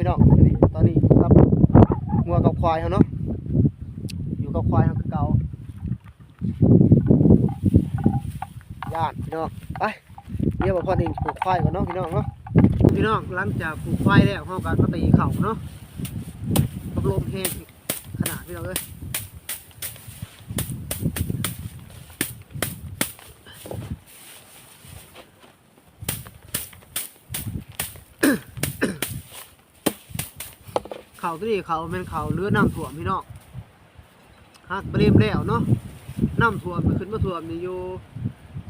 พี่น้องนี่ตอนนี้ครับงัวกับควายเขาเนาะอยู่กับควายเขาคือเก่าย่านพี่น้องไปเดี๋ยวบ่พอเองปลูกควายก่อนเนาะพี่น้องเนาะพี่น้องหลังจากปลูกควายแล้วเขาก็ตีเข่าเนาะกับลมแห้งขนาดพี่น้องเลย เขาตัวนี้เขาเป็นเขาเรือน้ำท่วมพี่น้องหักเปรมแล้วเนาะน้ำท่วมันขึ้นมาท่วมนี่อยู่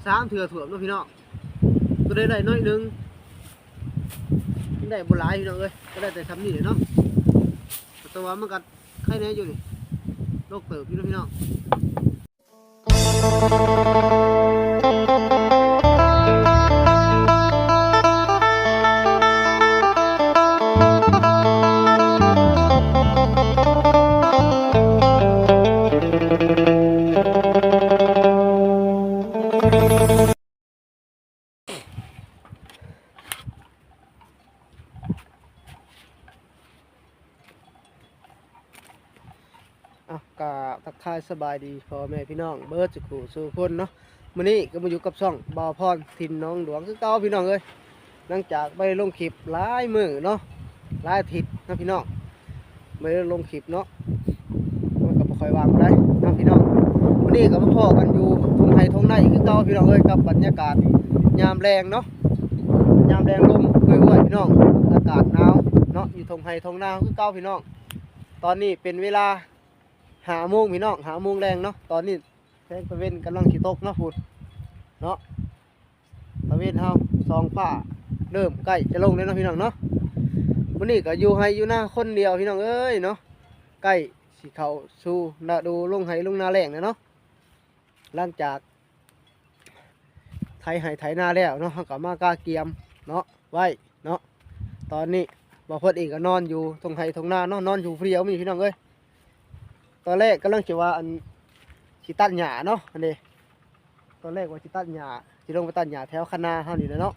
สามเถื่อท่วมเนาะพี่น้องก็ได้ได้น้อยหนึงได้บุหลายพี่น้องเอ้ยก็ได้แต่ทำนี่เนาะแต่ว่ามันก็ไข่แน่อยู่นี่โรคเติบพี่น้องพี่น้อง กาทักทายสบายดีพ่อแม่พี่น้องเบิร์ดจุกูสู่คนเนาะมื้อนี้ก็มาอยู่กับช่องบ่าวพรทินน้องหลวงคือเก่าพี่น้องเอ้ยหลังจากไปลงคลิปหลายมื้อเนาะหลายอาทิตย์นะพี่น้องไม่ได้ลงคลิปเนาะมันก็บ่ค่อยวางได้นะพี่น้องวันนี้ก็มาพอกันอยู่ทงไห้ทงในคือเก่าพี่น้องเอ้ยกับบรรยากาศยามแรงเนาะยามแรงลมเอื่อยๆพี่น้องอากาศหนาวเนาะอยู่ทงไห้ทงนาคือเก่าพี่น้องตอนนี้เป็นเวลา หาโมงพี่น้องหาโมงแรงเนาะตอนนี้แสงตะเวนกำลังสิตกเนาะพูดเนาะตะเวนเฮาสองฝ้าเริ่มใกล้จะลงแล้วเนาะพี่น้องเนาะวันนี้ก็อยู่ให้อยู่หน้าคนเดียวพี่น้องเอ้ยเนาะใกล้สิเขาสู่นาดูลงไห้ลงนาแรงแล้วเนาะหลังจากไถไห้ไถนาแล้วเนาะเขาก็มากาเกียมเนาะไว้เนาะตอนนี้บ่เพิ่นองก็นอนอยู่ตรงไห้ตรงนาเนาะนอนอยู่เพียวมีพี่น้องเอ้ย ตอนแรกกำลังคิดว่าอันสิตัดหญ้าเนาะอันนี้ตอนแรกว่าสิตัดหญ้าสิลงไปตัดหญ้าแถวคณะเฮานี่แหละเนาะ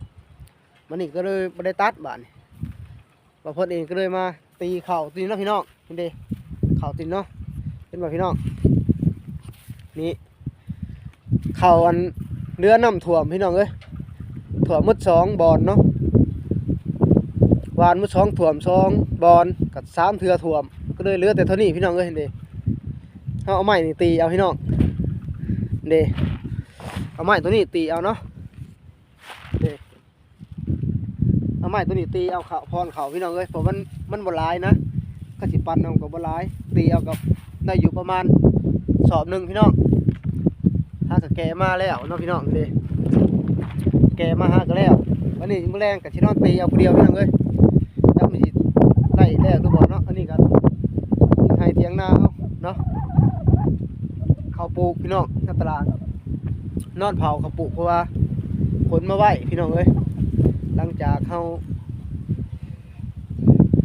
มันนี่ก็เลยบ่ได้ตัดบาดนี้บ่เพิ่นเองก็เลยมา ตีเข่าตีเนาะพี่น้องนี่เด้เข่าตีเนาะเป็นบ่พี่น้องนี่เข่าอันเรือน้ำท่วมพี่น้องเอ้ยท่วมหมดสองบอนเนาะวานหมดสองท่วมสองบอนกับสามเทือท่วม ก็เลยเลือแต่เท่านี้พี่น้องเอ้ยเด้ เอาเอาไม้นี่ตีเอาพี่น้องเดเอาไม้ตัวนี้ตีเอาเนาะเดเอาไม้ตัวนี้ตีเอาเขาพรเขาพี่น้องเอ้ยเพราะมันมันบลายนะก็สิปันเอากับบลาย ตีเอากับได้อยู่ประมาณสอบหนึ่งพี่น้องถ้ากแกมาแล้วเนาะพี่น้องเดแกมาห้าก็แล้ววันนี้มือแรงกับชินอนตีเอาเดียวพี่น้องเอ้ยจักมันสิได้แล้วหรือบ่เนาะอันนี้ก็ ให้เทียงนาเขาเนาะเขา ปลูกพี่น้องในตลาดนอนเผาขาปลูกเพราะว่าขนมาไหวพี่น้องเอ้ยหลังจากเขา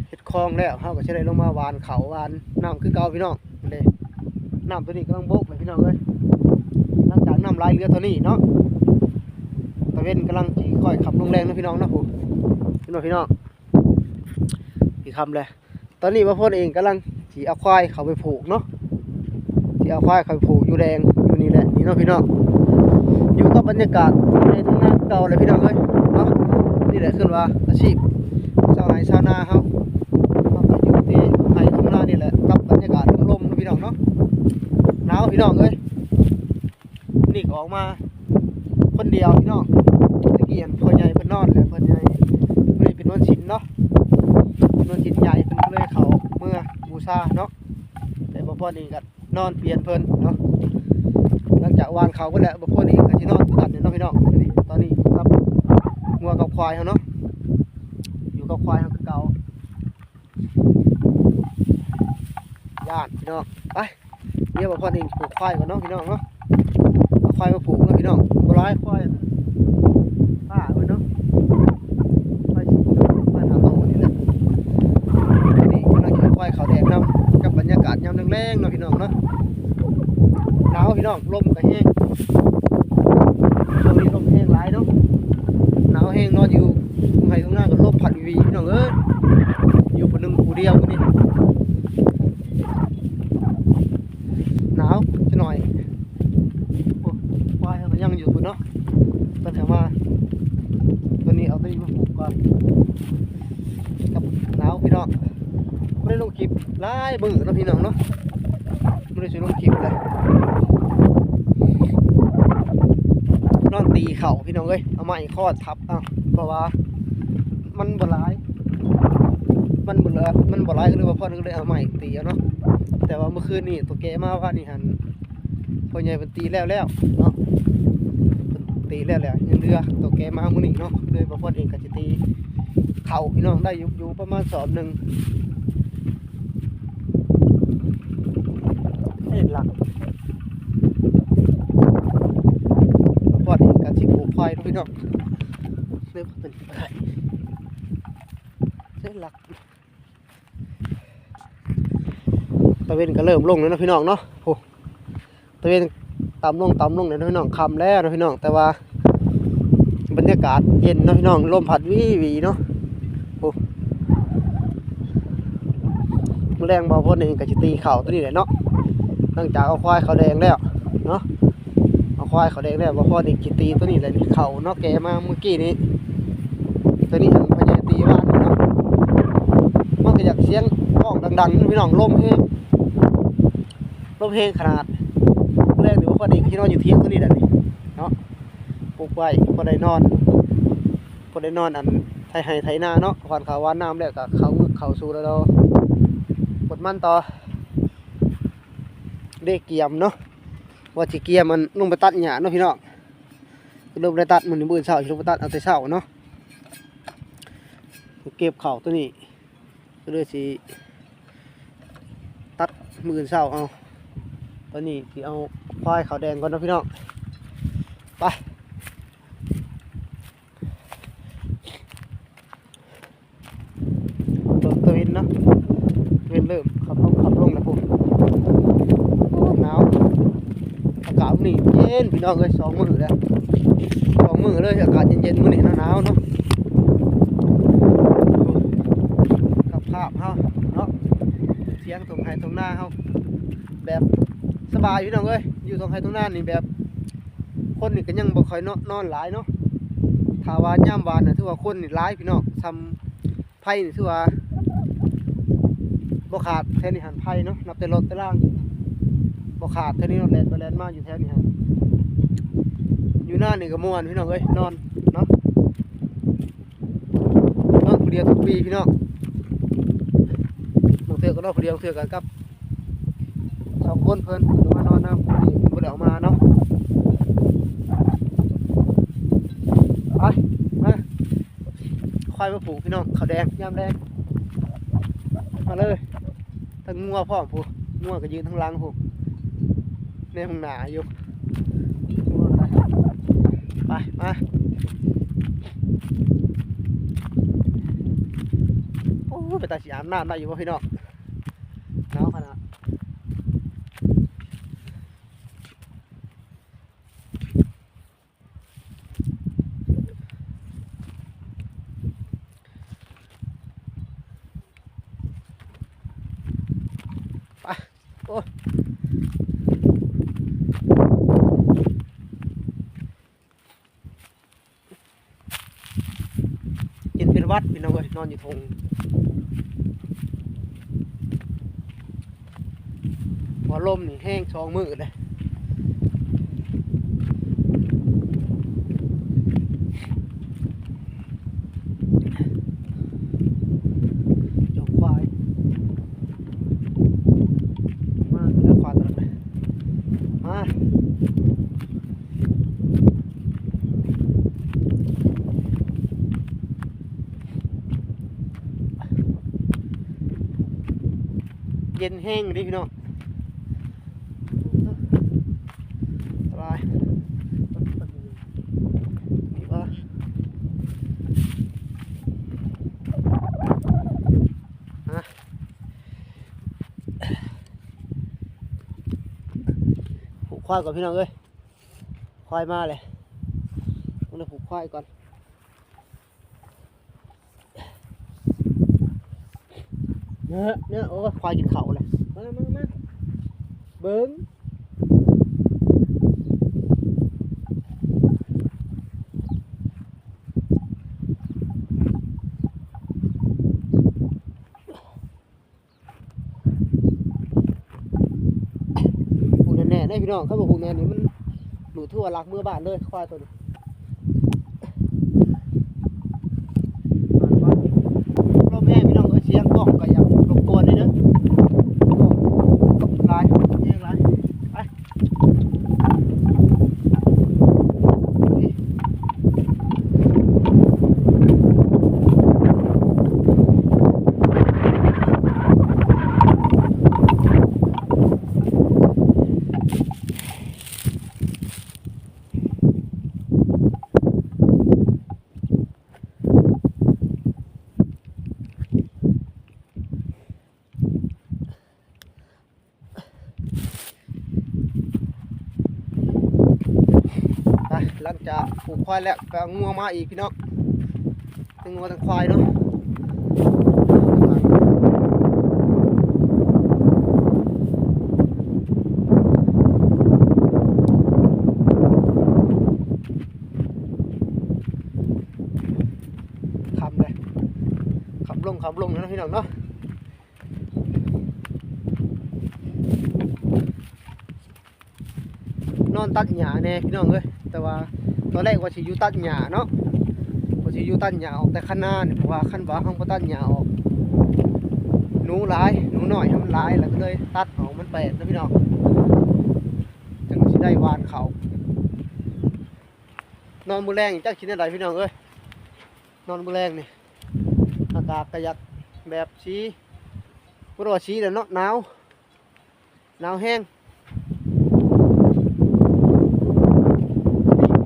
เฮ็ดคลองแล้วเขาก็จะได้ลงมาหวานเขาหวานน้ำคือเก่าพี่น้องเด้น้ำตัวนี้กำลังโบกเลยพี่น้องเอ้ยหลังจากน้ำลายเรือตัวนี้เนาะตะเวนกำลังจีค่อยขับลงแรงนะพี่น้องนะผมพี่น้องพี่น้องพี่คำเลยตอนนี้พ่อพ่นเองกำลังสีเอาควายเขาไปผูกเนาะ สีเอาควายเขาผูกอยู่แดงอยู่นี่แหละนี่เนาะพี่น้องอยู่กับบรรยากาศในทุ่งนาเก่าเลยพี่น้องเอ้ยเนาะนี่แหละขึ้นว่าอาชีพชาวไร่ชาวนาเขาเขาก็อยู่ที่ไร่ทุ่งนานี่แหละกับบรรยากาศลมๆพี่น้องเนาะหนาวพี่น้องเอ้ยนี่ออกมา คนเดียวพี่น้องตะเกี้เห็นพ่อใหญ่เพิ่นนอนแล้วพ่อใหญ่ไม่เป็นนวันชินเนาะนวนจิตใหญ่เพิ่นเลยเขาเมื่อบูชาเนาะแต่บ่พอนี่ก็ นอนเปลี่ยนเพิ่นเนาะหลังจากวานเขาก็แล้วบ่พอนี่ก็สินอนตัดเนี่ยเนาะพี่น้องนี่ตอนนี้ครับงัวกับควายเฮาเนาะอยู่กับควายเฮาคือเก่าย่านพี่น้องไปเดี๋ยวบางคนี่ปลูกควายก่อนเนาะพี่น้องเนาะควายมาผูกเนาะพี่น้องบ่ร้ายควายป้าเพิ่นเนาะควายสิควายหาโตนี่แหละ นี่กำลังจะควายเขาแดงนำกับบรรยากาศยามแรงเนาะพี่น้องเนาะหนาวพี่น้องลมก็แห้งนี้ลมแห้งหลายเนาะหนาวแห้งนอนอยู่ตรงไหนตรงหน้าก็ลมพัดวีพี่น้องเอ้ยอยู่บนนึง เดียวมื้อนี้หนาวจะหน่อยโอ้ควายมันยังอยู่พุ่นเนาะตั้งแต่มาตัวนี้เอาตัวนี้มาปลูกก่อนกับหนาวพี่น้องไม่ได้ลงคลิปหลายมื้อเนาะพี่น้องเนาะไม่ได้ช่วยลงคลิปเลย นอน ตีเข่าพี่น้องเอ้ยเอาไม้คอดทับอ้าเพราะว่ามันบ่ร้าย มันบ่ละมันบ่ร้ายก็เลยว่าพ่อนึกเลยเอาไม้ตีเอาเนาะแต่ว่าเมื่อคืนนี่ตัวแกมาว่านี่หันพ่อใหญ่เป็นตีแล้วแล้วเนาะตีแล้วแล้วยังเรือตัวแกมามื้อนี้เนาะเลยบ่พ่อเองก็จะตีเข่าพี่น้องได้อยู่ประมาณสอบหนึ่งเห็นหลัก พอดเองกันสิปลูกควายเนาะ พี่น้องเริ่มเป็นไข่เส้นหลักตะเวนก็เริ่มลงแล้วนะพี่น้องเนาะโอ้ตะเวนต่ำลงต่ำลงเลยนะพี่น้องคำแล้วนะพี่น้อง แต่ว่า บรรยากาศเย็นนะพี่น้องลมพัดวิวีเนาะโอ้แรงเบ่พ่นเองก็สิตีเข่าตัวนี้แหละเนาะหลังจากเอาควายเขาแดงแล้วเนาะ ควายเขาแดงแล้วว่าพ่อเด็กกี่ตีตัวนี้เลยนี่เขาเนาะแกมาเมื่อกี้นี้ตัวนี้อันพญาตีบ้านเนาะมันก็อยากเสียงกล้องดังๆพี่น้องลมเพลงลมเพลงขนาดแรกเดี๋ยวพ่อเด็กที่นอนอยู่เที่ยงตัวนี้แหละนี่เนาะปลูกไว้พอได้นอนพอได้นอนอันไทยไฮไทยนาเนาะขวานขาววานน้ำแล้วก็เขาเขาสู่แล้วเรากดมันต่อเด็กเกียมเนาะ ว่าที่เกียมันลงไปตัดหญ้าเนาะพี่น้องลงไปตัดมันมื้อเสาลงไปตัดเอาแต่เสาเนาะเก็บข่าวตัวนี้ก็เลยสิตัดมื้อเช้าเอาตอนนี้สิเอาควายขาวแดงก่อนนะพี่น้องไปเปิดตะเวนเนาะเวนเริ่มขับลงขับลงแล้วพุ่นโอ้หนาว อากาศ มนี่เย็นพี่น้องเอ้ยสองมือแล้วสองมือเลยอากาศเย็นๆมื้อนี้หนาวๆเนาะกับภาพเฮาเนาะเสียงตรงไห้ตรงหน้าเฮาแบบสบายพี่น้องเอ้ยอยู่ตรงไห้ตรงหน้านี่แบบ คนนี่ก็ยังบ่ค่อยนอนนอนหลายเนาะถ้าว่ายามวานน่ะถือว่าคนนี่หลายพี่น้องทำไผนี่ถือว่าบ่ขาดแค่นี้หันไผเนาะนับแต่รถแต่ล่าง บ่ขาดเท่านี้เนาแลนไปแลนมาอยู่แถวนี้ฮะอยู่หน้านี่ก็ม่วนพี่น้องเอ้ยนอนเนาะนอนผู้เดียวทุกปีพี่น้องบางเทื่อก็นอนผู้เดียวบางเทื่อกันกับสองคนเพิ่นเพิ่นก็มานอนน้ำนี่เพิ่นบ่ได้ออกมาเนาะไปมาควายมาปลูกพี่น้องขาวแดงยามแดงมาเลยทั้งงัวพร้อมผู้งัวก็ยืนทั้งลังผู้ ในห้องหนาอยู่ไปมาโอ้ไปตาสีอาบน้ำได้อยู่ป่ะพี่น้องหนาวขนาดไป โอ้ กินเป็นห วัดพี่น้องเอ้ยนอนอยู่ทงพอลมนี่แห้งชองมือเลยจกควายมาแล้วควายตัวนั้นมา เย็นแห้งดิพี่น้องสบายนี่ว่าฮะผูกควายก่อนพี่น้องเอ้ยควายมาเลยต้องได้ผูกควายก่อน เนื้ อเนื้อโอ้ยควายกินเขาเลยมามามาเบิ้งผูกแน่ๆได้พี่น้องเขาบอกผูกแน่นี่มันหนูทั่วรักเมื่อบ้านเลยควายตัวนี้ลมแห้งพี่น้องเอ้ยเสียงกล้องก็ยังรบกวนเลยเด้อโอ้ลายเยี่ยงลายไปไปหลังจากผูก ควายแล้วก็เอางัวมาอีกพี่น้องทั้งงัวทั้งควายเนาะคำเลยขับลงขับลงนะพี่น้องเนาะนอนตัดหญ้าแน่พี่น้องเอ้ยแต่ว่า ตอนแรกว่าสิอยู่ตัดหญ้าเนาะว่าสิอยู่ตัดหญ้าออกแต่ข้างหน้านี่เพราะว่าขั้นว่าห้องบ่ตัดหญ้าออกหนูหลายหนูหน้อยให้มันหลายแล้วก็เลยตัดออกมันแปดนะพี่น้องจังสิได้วานเขานอนมือแรงจักคิดอะไรพี่น้องเอ้ยนอนมือแรงนี่อากาศก็อยากแบบสีบ่รู้ว่าสีแล้วเนาะหนาวหนาวแห้ง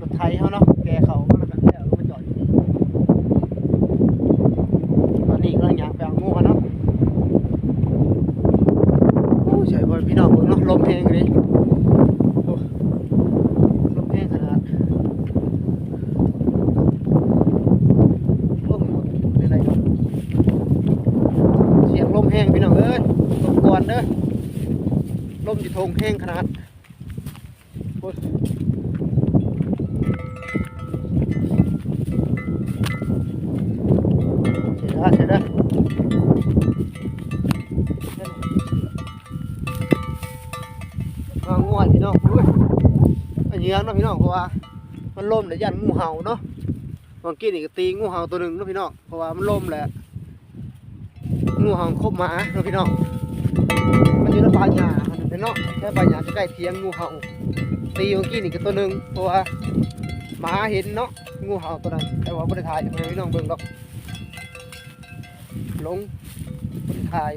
รถไทยเขาเนาะแกเขาก็แล้วกันแล้วก็มาจอดอยู่นี่ตอนนี้กำลังอยากไปเอางูกันเนาะโอ้ยใช่บ่พี่น้องเบิ่งเนาะลมแห้งเลยโอ้ลมแห้งขนาดลมหมดเป็นไรเนาะเสียงลม แห้งพี่น้องเอ้ยรบกวนเด้อลมอยู่ทงแห้งขนาดยเสียได้เสียได้มาง่วนพี่น้องอุ้ยอันเยื้องเนาะพี่น้องเพราะว่ามันล่มแล้ยันงูเห่าเนาะเมื่อกี้นี่ก็ตีงูเห่าตัวหนึ่งเนาะพี่น้องเพราะว่ามันล่มแหละ งูเห่าคบหมาเนาะพี่น้องมันอยู่ในป่าหญ้ามันเนาะแค่ป่าหญ้าจะใกล้เทียงงูเห่าตีเมื่อกี้นี่ก็ตัวหนึ่งเพราะว่าหมาเห็นเนาะงูเห่าตัวนั้นแต่ว่าไม่ได้ถ่ายให้พี่น้องเบิ่งดอกลงถ่าย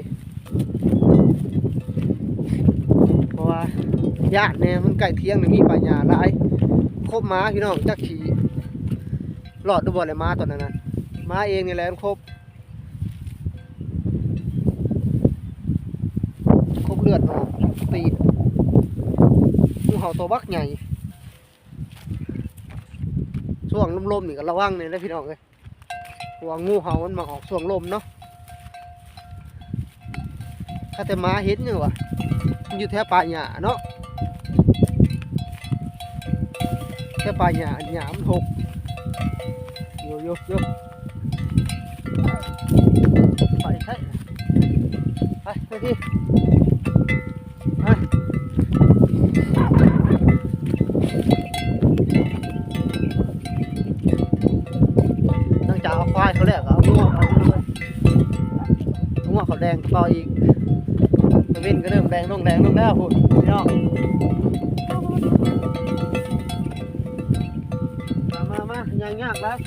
เพราะว่าญาติเนี่ยมันใกล้เทียงนี่มีป่าหญ้าหลายครบมาพี่น้องจักขี่รอดด้วยบ่เลยมาตอนนั้นนะมาเองนี่แหละครบครบเลือดมาตีงูเห่าตัวบักใหญ่ช่วงลมๆนี่ก็ระวังเนี่ยนะพี่น้องเลยเพราะว่างูเห่ามันมาออกช่วงลมเนาะถ้าแต่มาเห็นอยู่วะมันอยู่แถวป่าหญ้าเนาะแถวป่าหญ้าหญ้ามันหกโยโยโยไปใช่ไปไปที่ ไปหลังจากเอาควายเขาแล้วก็เอางัวเอาเลยงัวเขาแดงต่ออีกตะวินก็เริ่มแดงลงแดงลงแล้วพุ่นพี่น้องมามามายังยากแล้ว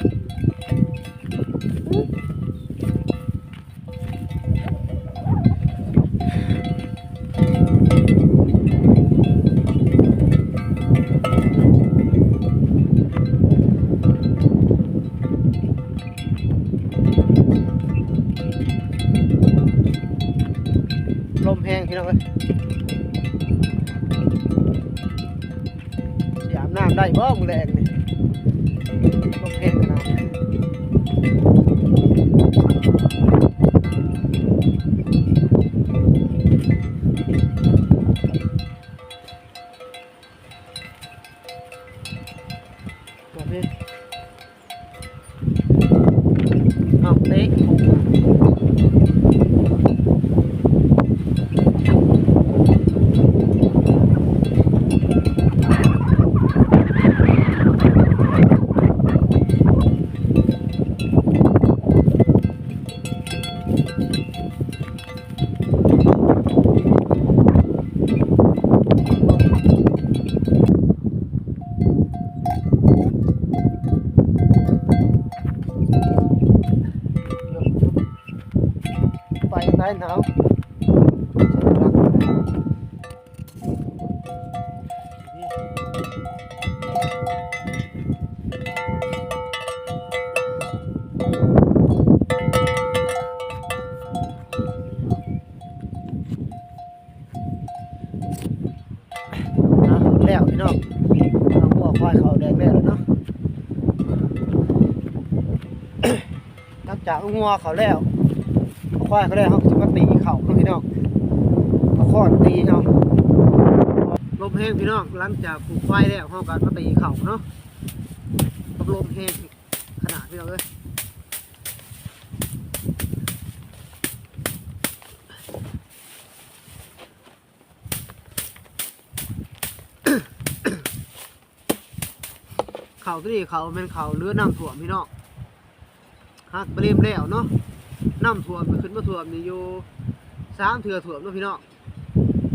น้ำได้บ่มึงแรงนี่ลมแห้งขนาด แล้วพี่น้องเอาหัวควายเขาแดงแล้วเนาะหลังจากงัวเขาแล้วควายเขาแล้วเขาจะมาตีเขาเนาพี่น้องเอาค้อนตีเอาลมแห้งพี่น้องหลังจากปลูกควายแล้วเขาก็มาตีเขาเนาะลมแห้งขนาดพี่น้องเลย เขาตัวนี้เขาเป็นเขาเลือน้ำถ่วมพี่น้องหักเปรมแล้วเนาะน้ำท่วมขึ้นมาท่วมนี่อยู่สามเถื่อท่วมเนาะพี่น้อง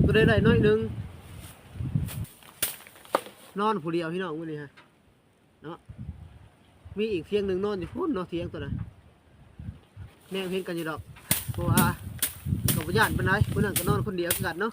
ตัวได้ได้น้อยหนึงนอนผู้เดียวพี่น้องมื้อนี้ฮะเนาะมีอีกเทียงหนึ่งนอนอยู่พุ่นเนาะเทียงตัวนั้นแนงเห็นกันอยู่ดอกเพราะว่ากับญาติเป็นไรคนนั้นก็นอนคนเดียวกันเนาะ